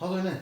Hadi oyna.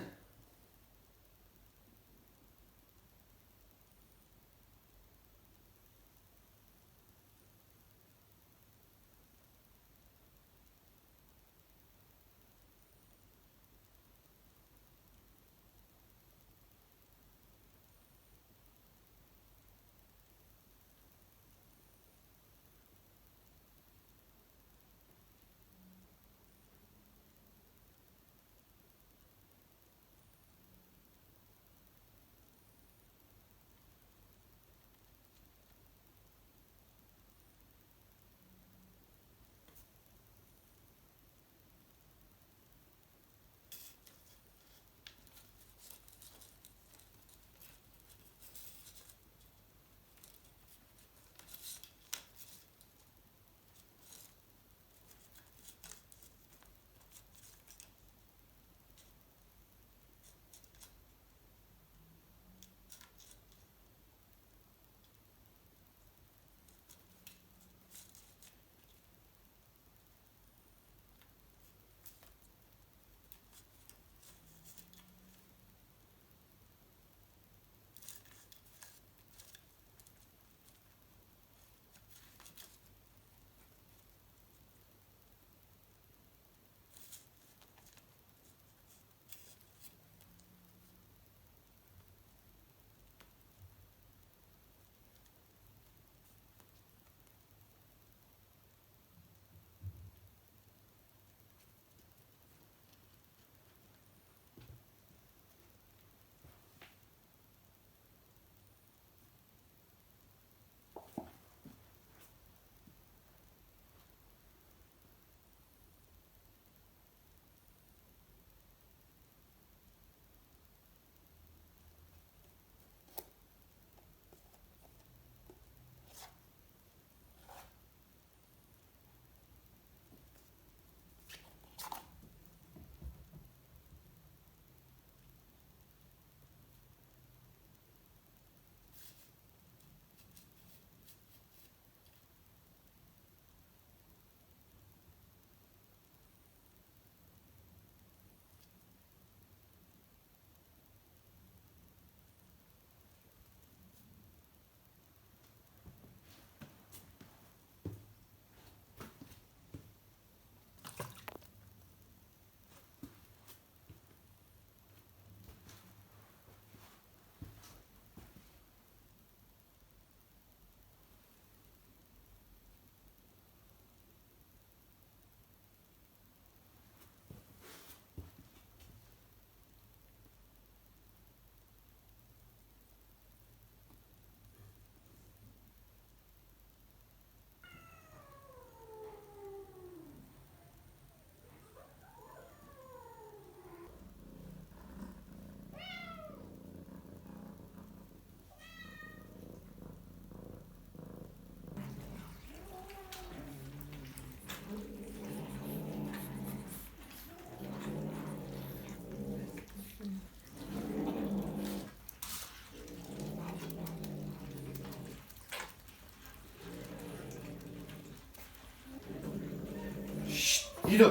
Yürü.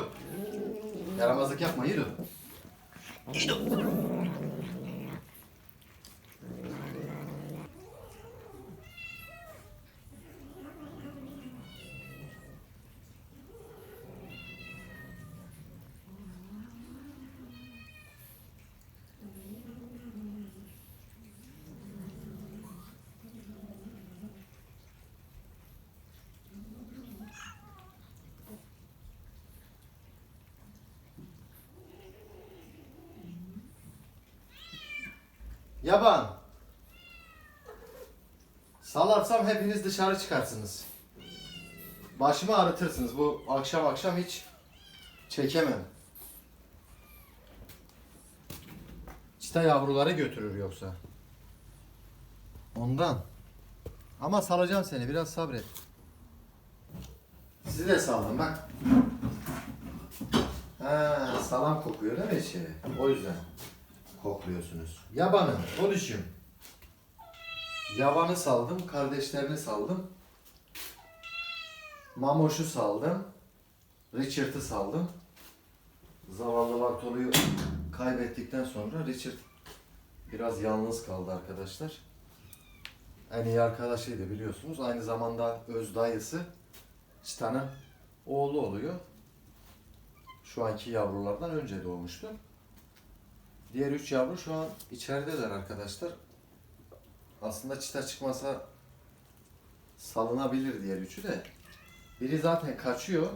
Yaramazlık yapma, yürü. Yürü. Yaban. Salarsam hepiniz dışarı çıkarsınız. Başımı ağrıtırsınız. Bu akşam akşam hiç çekemem. Çita yavruları götürür yoksa. Ondan. Ama salacağım seni. Biraz sabret. Sizi de saldım bak. Ha, salam kokuyor değil mi içeri? O yüzden kokluyorsunuz. Yabanım, konuşayım. Yabanı saldım, kardeşlerini saldım. Mamoş'u saldım. Richard'ı saldım. Zavallı Bartolu'yu kaybettikten sonra Richard biraz yalnız kaldı arkadaşlar. En iyi arkadaşıydı biliyorsunuz. Aynı zamanda öz dayısı Çita'nın oğlu oluyor. Şu anki yavrulardan önce doğmuştu. Diğer üç yavru şu an içerideler arkadaşlar. Aslında çita çıkmasa salınabilir diğer üçü de. Biri zaten kaçıyor.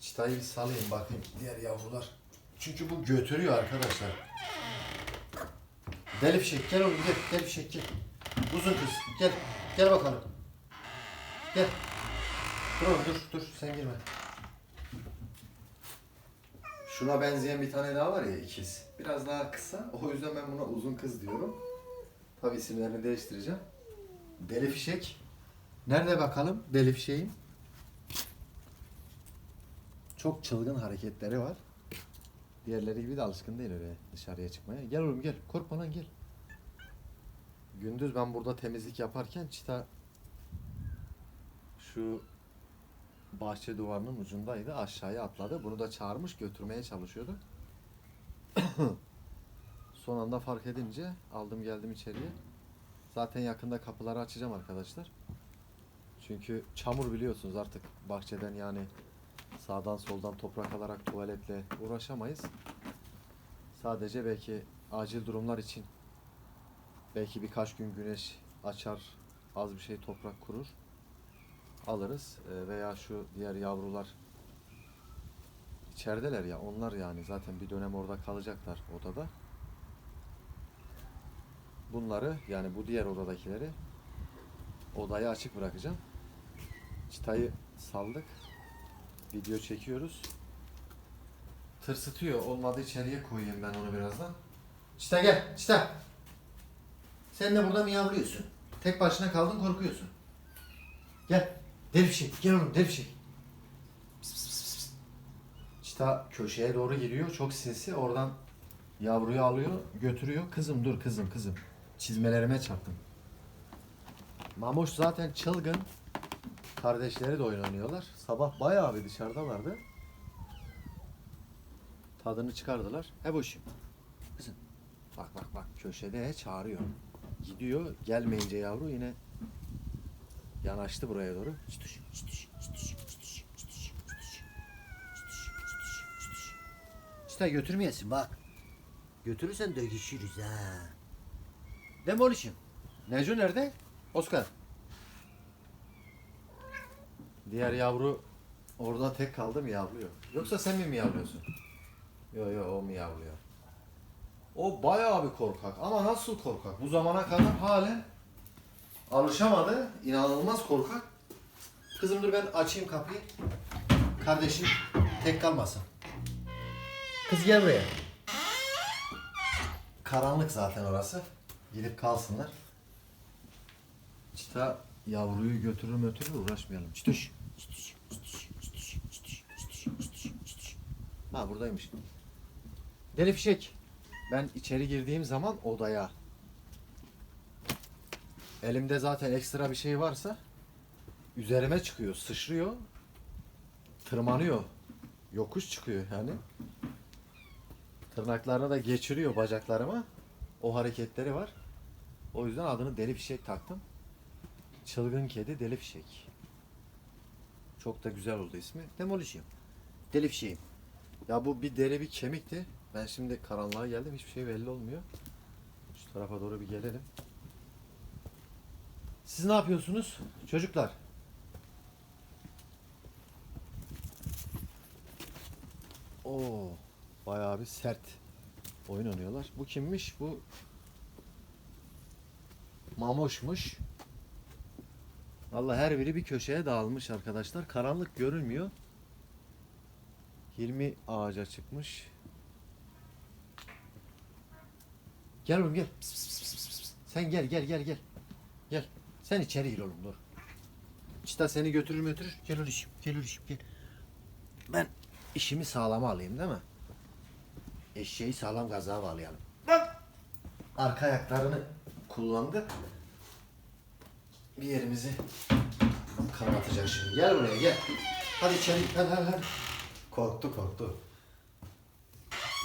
Çitayı bir salayım bakayım diğer yavrular. Çünkü bu götürüyor arkadaşlar. Deli fişek gel oğlum gel. Deli fişek gel. Uzun kız gel. Gel bakalım. Gel. Dur dur dur sen girme. Şuna benzeyen bir tane daha var ya ikiz. Biraz daha kısa. O yüzden ben buna uzun kız diyorum. Tabi isimlerini değiştireceğim. Deli fişek. Nerede bakalım deli fişeğin? Çok çılgın hareketleri var. Diğerleri gibi de alışkın değil öyle dışarıya çıkmaya. Gel oğlum gel. Korkma lan gel. Gündüz ben burada temizlik yaparken çita şu bahçe duvarının ucundaydı. Aşağıya atladı. Bunu da çağırmış götürmeye çalışıyordu. Son anda fark edince aldım geldim içeriye. Zaten yakında kapıları açacağım arkadaşlar. Çünkü çamur biliyorsunuz artık bahçeden yani sağdan soldan toprak alarak tuvaletle uğraşamayız. Sadece belki acil durumlar için belki birkaç gün güneş açar az bir şey toprak kurur alırız Ee, veya şu diğer yavrular içerideler ya onlar yani zaten bir dönem orada kalacaklar odada. Bunları yani bu diğer odadakileri odaya açık bırakacağım. Çıtayı saldık. Video çekiyoruz. Tırsıtıyor. Olmadı içeriye koyayım ben onu birazdan. Çıta gel. Çıta. Sen de burada miyavlıyorsun. Tek başına kaldın korkuyorsun. Gel. Fişek. Gel oğlum pıs. Çita köşeye doğru giriyor. Çok sinsi. Oradan yavruyu alıyor. Götürüyor. Kızım dur kızım kızım. Çizmelerime çarptım. Mamuş zaten çılgın. Kardeşleri de oyun oynuyorlar. Sabah bayağı bir dışarıdalardı. Tadını çıkardılar. E boşum. Kızım. Bak bak bak köşede çağırıyor. Gidiyor. Gelmeyince yavru yine yanaştı buraya doğru. Çıtış, çıtış, çıtış, çıtış, çıtış, çıtış, çıtış, çıtış, çıtış. İşte götürmeyesin bak. Götürürsen dövüşürüz ha. Demolişim. Neco nerede? Oscar. Diğer yavru orada tek kaldı mı yavruyor? Yoksa sen mi miyavlıyorsun? Yo yo o miyavlıyor. O bayağı bir korkak ama nasıl korkak? Bu zamana kadar halen alışamadı. İnanılmaz korkak. Kızım dur ben açayım kapıyı. Kardeşim tek kalmasın. Kız gel buraya. Karanlık zaten orası. Gidip kalsınlar. Çita yavruyu götürür götürür uğraşmayalım. Çituş. Çituş, çituş, çituş, çituş. Ha buradaymış. Deli fişek. Ben içeri girdiğim zaman odaya elimde zaten ekstra bir şey varsa üzerime çıkıyor, sıçrıyor, tırmanıyor. Yokuş çıkıyor yani. Tırnaklarını da geçiriyor bacaklarıma. O hareketleri var. O yüzden adını deli fişek taktım. Çılgın kedi deli fişek. Çok da güzel oldu ismi. Demolişim. Deli fişeğim. Ya bu bir deri bir kemikti. Ben şimdi karanlığa geldim. Hiçbir şey belli olmuyor. Şu tarafa doğru bir gelelim. Siz ne yapıyorsunuz çocuklar? Oo, bayağı bir sert oyun oynuyorlar. Bu kimmiş? Bu Mamoşmuş. Vallahi her biri bir köşeye dağılmış arkadaşlar. Karanlık görünmüyor. Hilmi ağaca çıkmış. Gel oğlum gel. Pıs, pıs, pıs, pıs. Sen gel gel gel gel. Gel. Sen içeri gir oğlum dur. Çıta seni götürür götürür. Gel oğlum gel oğlum gel. Ben işimi sağlama alayım değil mi? Eşeği sağlam gaza bağlayalım. Bak. Arka ayaklarını kullandı. Bir yerimizi kanatacak şimdi. Gel buraya gel. Hadi içeri. Hadi hadi hadi. Korktu korktu.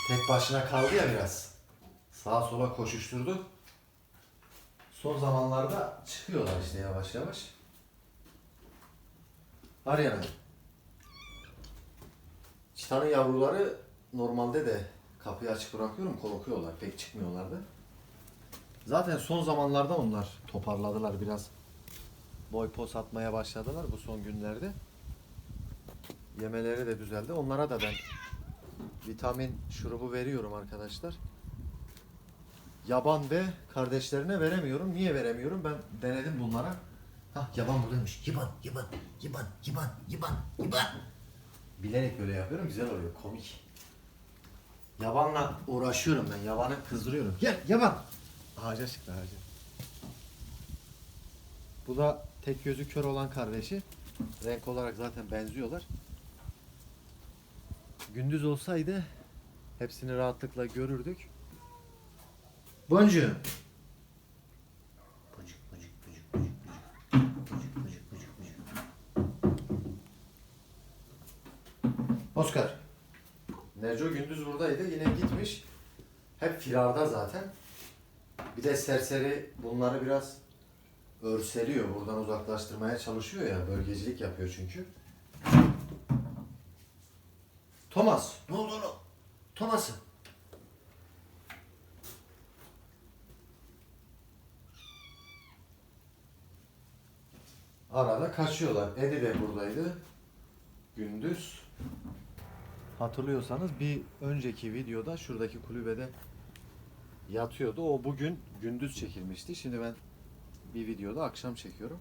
Tek başına kaldı ya biraz. Sağa sola koşuşturdu. Son zamanlarda çıkıyorlar işte yavaş yavaş. Arya'nın. Çitanın yavruları normalde de kapıyı açık bırakıyorum korkuyorlar. Pek çıkmıyorlardı. Zaten son zamanlarda onlar toparladılar biraz. Boy pos atmaya başladılar bu son günlerde. Yemeleri de düzeldi. Onlara da ben vitamin şurubu veriyorum arkadaşlar. Yaban ve kardeşlerine veremiyorum. Niye veremiyorum? Ben denedim bunlara. Hah yaban buradaymış. Yaban, yaban, yaban, yaban, yaban, yaban. Bilerek böyle yapıyorum. Güzel oluyor. Komik. Yabanla uğraşıyorum ben. Yabanı kızdırıyorum. Gel yaban. Ağaca çıktı ağaca. Bu da tek gözü kör olan kardeşi. Renk olarak zaten benziyorlar. Gündüz olsaydı hepsini rahatlıkla görürdük. Boncuğum. Boncuk, boncuk, boncuk, boncuk, boncuk. Boncuk, boncuk, boncuk, boncuk. Oscar. Neco gündüz buradaydı. Yine gitmiş. Hep firarda zaten. Bir de serseri bunları biraz örseliyor. Buradan uzaklaştırmaya çalışıyor ya. Bölgecilik yapıyor çünkü. Thomas. Ne oldu oğlum? Thomas'ım. Arada kaçıyorlar. Edi de buradaydı. Gündüz. Hatırlıyorsanız bir önceki videoda şuradaki kulübede yatıyordu. O bugün gündüz çekilmişti. Şimdi ben bir videoda akşam çekiyorum.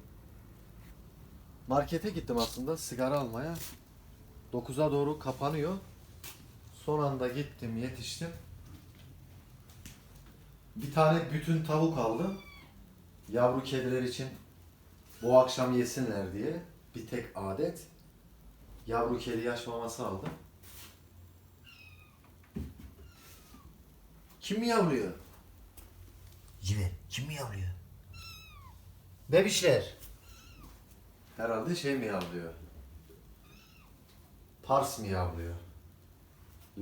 Markete gittim aslında sigara almaya. 9'a doğru kapanıyor. Son anda gittim, yetiştim. Bir tane bütün tavuk aldım. Yavru kediler için bu akşam yesinler diye. Bir tek adet. Yavru kedi yaş maması aldım. Kim yavruyor? Civer kim mi yavruyor? Bebişler. Herhalde şey mi yavruyor? Pars mı yavruyor?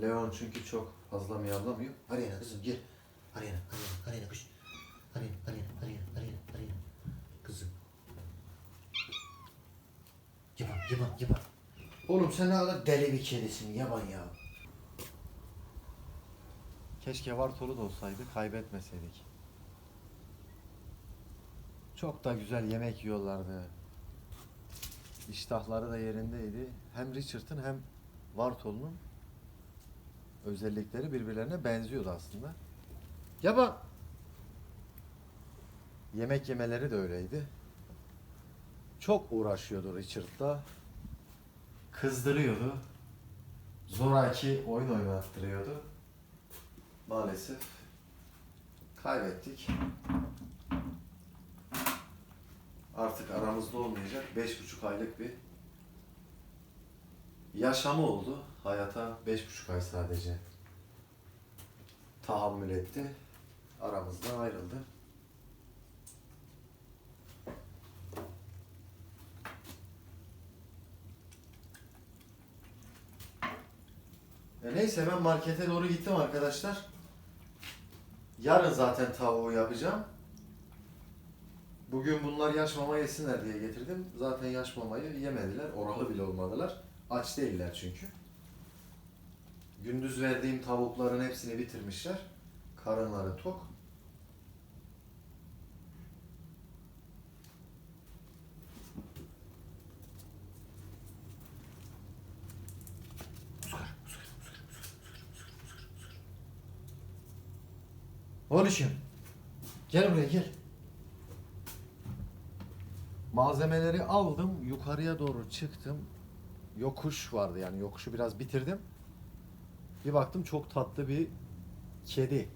Leon çünkü çok fazla miyavlamıyor. Arayana kızım gel. Arayana, arayana, arayana kız. Arayana, arayana, arayana, arayana, arayana. Kızım. Yaban, yaban, yaban. Oğlum sen ne kadar deli bir kedisin yaban ya. Keşke Vartolu da olsaydı kaybetmeseydik. Çok da güzel yemek yiyorlardı. İştahları da yerindeydi. Hem Richard'ın hem Vartolu'nun özellikleri birbirlerine benziyordu aslında. Yaban. Yemek yemeleri de öyleydi. Çok uğraşıyordu Richard'la kızdırıyordu. Zoraki oyun oynattırıyordu. Maalesef kaybettik. Artık aramızda olmayacak beş buçuk aylık bir yaşamı oldu. Hayata beş buçuk ay sadece tahammül etti. Aramızdan ayrıldı. E neyse ben markete doğru gittim arkadaşlar. Yarın zaten tavuğu yapacağım. Bugün bunlar yaş mama yesinler diye getirdim. Zaten yaş mamayı yemediler. Oralı bile olmadılar. Aç değiller çünkü. Gündüz verdiğim tavukların hepsini bitirmişler. Karınları tok. Oscar, Oscar, Oscar, Oscar, Oscar, Oscar. Oğluşum. Gel buraya gel. Malzemeleri aldım. Yukarıya doğru çıktım. Yokuş vardı yani yokuşu biraz bitirdim. Bir baktım çok tatlı bir kedi.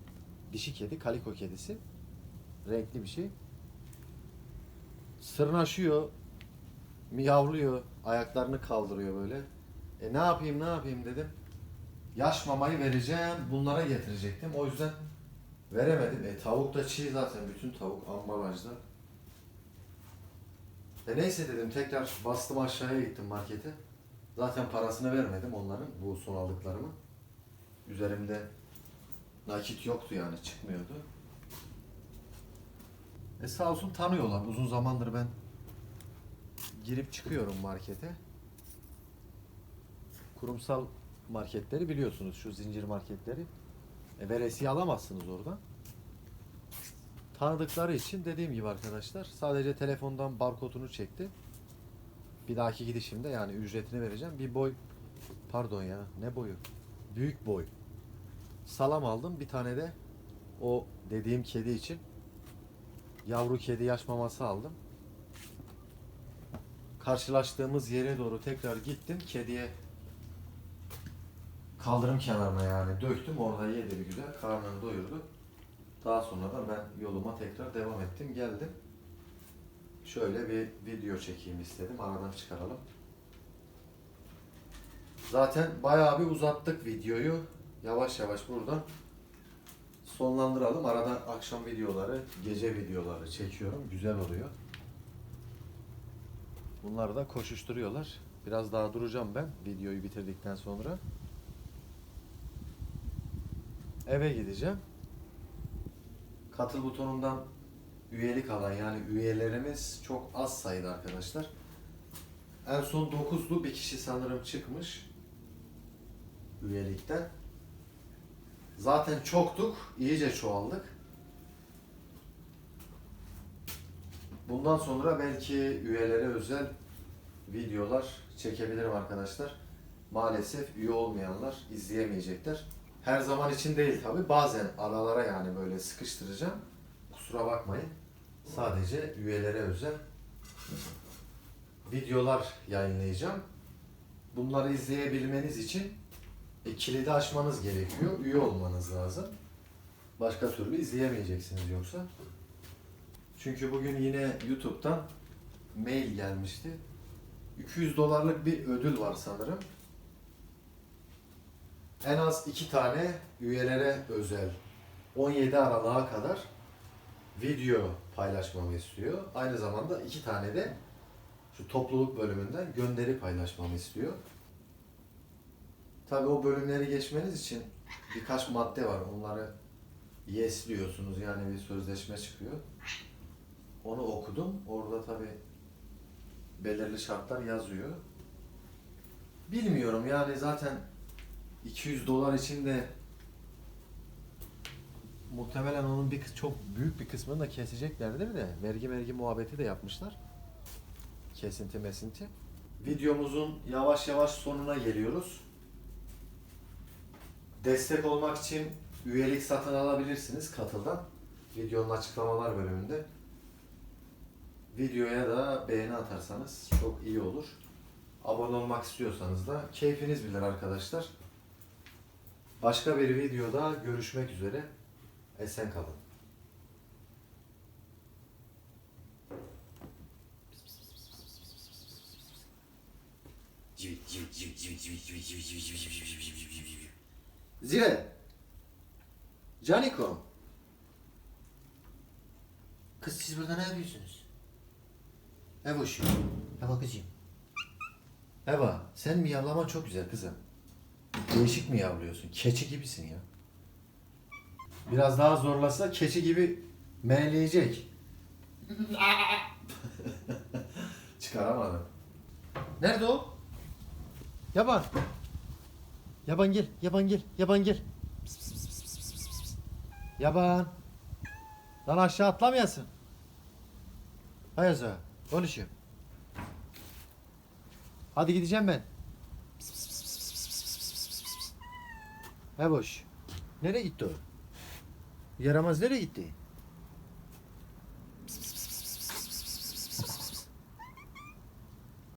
Dişi kedi, kaliko kedisi. Renkli bir şey. Sırnaşıyor. Miyavlıyor. Ayaklarını kaldırıyor böyle. E ne yapayım ne yapayım dedim. Yaş mamayı vereceğim. Bunlara getirecektim. O yüzden Veremedim. E tavuk da çiğ zaten. Bütün tavuk ambalajda. E neyse dedim tekrar bastım aşağıya gittim markete. Zaten parasını vermedim onların bu son aldıklarımı. Üzerimde Nakit yoktu yani çıkmıyordu. E sağ olsun tanıyorlar. Uzun zamandır ben girip çıkıyorum markete. Kurumsal marketleri biliyorsunuz şu zincir marketleri. E, veresiye alamazsınız oradan. Tanıdıkları için dediğim gibi arkadaşlar sadece telefondan barkodunu çekti. Bir dahaki gidişimde yani ücretini vereceğim. Bir boy pardon ya ne boyu? Büyük boy. Salam aldım. Bir tane de o dediğim kedi için yavru kedi yaş maması aldım. Karşılaştığımız yere doğru tekrar gittim. Kediye kaldırım kenarına yani döktüm. Orada yedi bir güzel. Karnını doyurdu. Daha sonra da ben yoluma tekrar devam ettim. Geldim. Şöyle bir video çekeyim istedim. Aradan çıkaralım. Zaten bayağı bir uzattık videoyu. Yavaş yavaş buradan sonlandıralım. Arada akşam videoları, gece videoları çekiyorum. Güzel oluyor. Bunlar da koşuşturuyorlar. Biraz daha duracağım ben videoyu bitirdikten sonra. Eve gideceğim. Katıl butonundan üyelik alan yani üyelerimiz çok az sayıda arkadaşlar. En son 9'lu bir kişi sanırım çıkmış üyelikten. Zaten çoktuk, iyice çoğaldık. Bundan sonra belki üyelere özel videolar çekebilirim arkadaşlar. Maalesef üye olmayanlar izleyemeyecekler. Her zaman için değil tabi. Bazen aralara yani böyle sıkıştıracağım. Kusura bakmayın. Sadece üyelere özel videolar yayınlayacağım. Bunları izleyebilmeniz için e, kilidi açmanız gerekiyor. Üye olmanız lazım. Başka türlü izleyemeyeceksiniz yoksa. Çünkü bugün yine YouTube'dan mail gelmişti. 200 dolarlık bir ödül var sanırım. En az iki tane üyelere özel 17 Aralık'a kadar video paylaşmamı istiyor. Aynı zamanda iki tane de şu topluluk bölümünden gönderi paylaşmamı istiyor. Tabi o bölümleri geçmeniz için birkaç madde var. Onları yes diyorsunuz yani bir sözleşme çıkıyor. Onu okudum. Orada tabi belirli şartlar yazıyor. Bilmiyorum yani zaten 200 dolar için de muhtemelen onun bir çok büyük bir kısmını da keseceklerdir de vergi vergi muhabbeti de yapmışlar. Kesinti mesinti. Videomuzun yavaş yavaş sonuna geliyoruz. Destek olmak için üyelik satın alabilirsiniz katıldan. Videonun açıklamalar bölümünde. Videoya da beğeni atarsanız çok iyi olur. Abone olmak istiyorsanız da keyfiniz bilir arkadaşlar. Başka bir videoda görüşmek üzere. Esen kalın. Zile. Canikom. Kız siz burada ne yapıyorsunuz? Evoşum. Hava kızım. Eva, sen miyavlaman çok güzel kızım. Değişik miyavlıyorsun. Keçi gibisin ya. Biraz daha zorlasa keçi gibi meğleyecek. Çıkaramadım. Nerede o? Yaban. Yaban gel, yaban gel, yaban gel. Yaban. Lan aşağı atlamayasın. Hay Aza, konuşuyor. Hadi gideceğim ben. He boş. Nereye gitti o? Yaramaz nereye gitti?